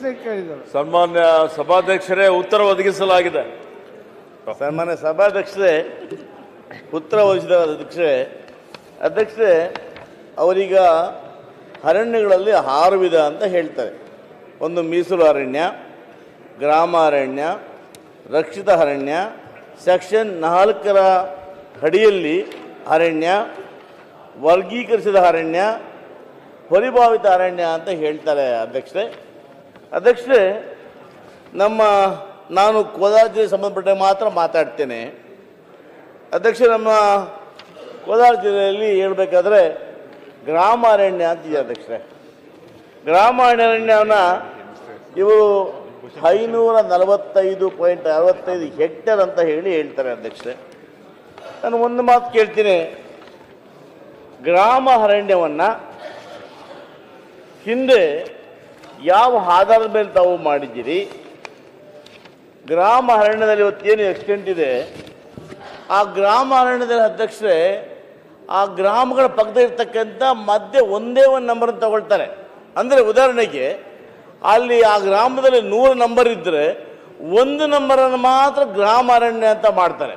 ಪ್ರಶ್ನೆ ಕೇಳಿದರು ಸನ್ಮಾನ್ಯ ಸಭಾಧ್ಯಕ್ಷರೇ ಉತ್ತರ ಒದಗಿಸಲಾಗಿದೆ. ಸನ್ಮಾನ್ಯ ಸಭಾಧ್ಯಕ್ಷರೇ ಉತ್ತರ ಒದಗಿಸಿದ ಅಧ್ಯಕ್ಷರೇ ಅಧ್ಯಕ್ಷರೇ ಅವರೀಗ ಅರಣ್ಯಗಳಲ್ಲಿ ಆರು ವಿಧ ಅಂತ ಹೇಳ್ತಾರೆ. ಒಂದು ಮೀಸಲು ಅರಣ್ಯ ಗ್ರಾಮ ಅರಣ್ಯ ರಕ್ಷಿತ ಅರಣ್ಯ ಸೆಕ್ಷನ್ ನಾಲ್ಕರ ಅಡಿಯಲ್ಲಿ ಅರಣ್ಯ ವರ್ಗೀಕರಿಸಿದ ಅರಣ್ಯ ಪರಿಭಾವಿತ ಅರಣ್ಯ ಅಂತ ಹೇಳ್ತಾರೆ ಅಧ್ಯಕ್ಷರೇ. ಅಧ್ಯಕ್ಷರೇ, ನಮ್ಮ ನಾನು ಕೋಲಾರ ಜಿಲ್ಲೆ ಸಂಬಂಧಪಟ್ಟ ಮಾತ್ರ ಮಾತಾಡ್ತೇನೆ. ಅಧ್ಯಕ್ಷ ನಮ್ಮ ಕೋಲಾರ ಜಿಲ್ಲೆಯಲ್ಲಿ ಹೇಳಬೇಕಾದ್ರೆ ಗ್ರಾಮ ಅರಣ್ಯ ಅಂತಿದೆ ಅಧ್ಯಕ್ಷರೇ. ಗ್ರಾಮ ಅರಣ್ಯವನ್ನು ಇವು ಐನೂರ ನಲವತ್ತೈದು ಪಾಯಿಂಟ್ ಅರವತ್ತೈದು ಹೆಕ್ಟೇರ್ ಅಂತ ಹೇಳಿ ಹೇಳ್ತಾರೆ ಅಧ್ಯಕ್ಷರೇ. ನಾನು ಒಂದು ಮಾತು ಕೇಳ್ತೀನಿ. ಗ್ರಾಮ ಅರಣ್ಯವನ್ನು ಹಿಂದೆ ಯಾವ ಆಧಾರದ ಮೇಲೆ ತಾವು ಮಾಡಿದ್ದೀರಿ? ಗ್ರಾಮ ಅರಣ್ಯದಲ್ಲಿ ಇವತ್ತು ಏನು ಎಕ್ಸ್ಟೆಂಟ್ ಇದೆ? ಆ ಗ್ರಾಮ ಅರಣ್ಯದಲ್ಲಿ ಅಧ್ಯಕ್ಷರೇ, ಆ ಗ್ರಾಮಗಳ ಪಕ್ಕದಲ್ಲಿ ಇರ್ತಕ್ಕಂಥ ಮಧ್ಯೆ ಒಂದೇ ಒಂದು ನಂಬರ್ ತಗೊಳ್ತಾರೆ ಅಂದರೆ ಉದಾಹರಣೆಗೆ, ಅಲ್ಲಿ ಆ ಗ್ರಾಮದಲ್ಲಿ ನೂರು ನಂಬರ್ ಇದ್ದರೆ ಒಂದು ನಂಬರನ್ನು ಮಾತ್ರ ಗ್ರಾಮ ಅರಣ್ಯ ಅಂತ ಮಾಡ್ತಾರೆ.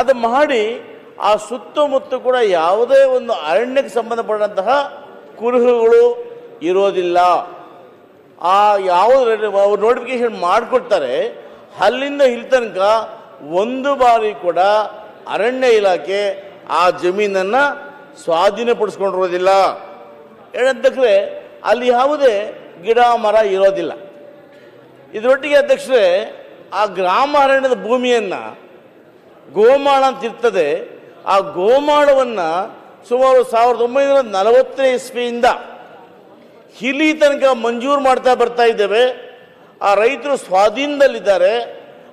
ಅದು ಮಾಡಿ ಆ ಸುತ್ತಮುತ್ತ ಕೂಡ ಯಾವುದೇ ಒಂದು ಅರಣ್ಯಕ್ಕೆ ಸಂಬಂಧಪಟ್ಟಂತಹ ಕುರುಹುಗಳು ಇರೋದಿಲ್ಲ. ಆ ಯಾವ ನೋಟಿಫಿಕೇಶನ್ ಮಾಡಿಕೊಡ್ತಾರೆ. ಅಲ್ಲಿಂದ ಇಲ್ಲಿ ತನಕ ಒಂದು ಬಾರಿ ಕೂಡ ಅರಣ್ಯ ಇಲಾಖೆ ಆ ಜಮೀನನ್ನು ಸ್ವಾಧೀನಪಡಿಸ್ಕೊಂಡಿರೋದಿಲ್ಲ. ಏನಂತಂದ್ರೆ ಅಲ್ಲಿ ಯಾವುದೇ ಗಿಡ, ಮರ ಇರೋದಿಲ್ಲ. ಇದರೊಟ್ಟಿಗೆ ಅಧ್ಯಕ್ಷರೇ, ಆ ಗ್ರಾಮ ಅರಣ್ಯದ ಭೂಮಿಯನ್ನು ಗೋಮಾಳ ಅಂತ ಇರ್ತದೆ. ಆ ಗೋಮಾಳವನ್ನು ಸುಮಾರು ಸಾವಿರದ ಒಂಬೈನೂರ ನಲವತ್ತನೇ ಇಸ್ವಿಯಿಂದ ಇಲ್ಲಿ ತನಕ ಮಂಜೂರು ಮಾಡ್ತಾ ಬರ್ತಾ ಇದ್ದೇವೆ. ಆ ರೈತರು ಸ್ವಾಧೀನದಲ್ಲಿದ್ದಾರೆ.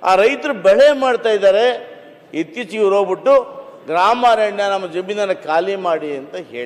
ಆ ರೈತರು ಬೆಳೆ ಮಾಡ್ತಾ ಇದ್ದಾರೆ. ಇತ್ತೀಚೆಗೆ ಇವ್ರು ಹೋಗ್ಬಿಟ್ಟು ಗ್ರಾಮ ಅರಣ್ಯ ನಮ್ಮ ಜಮೀನನ್ನು ಖಾಲಿ ಮಾಡಿ ಅಂತ ಹೇಳಿ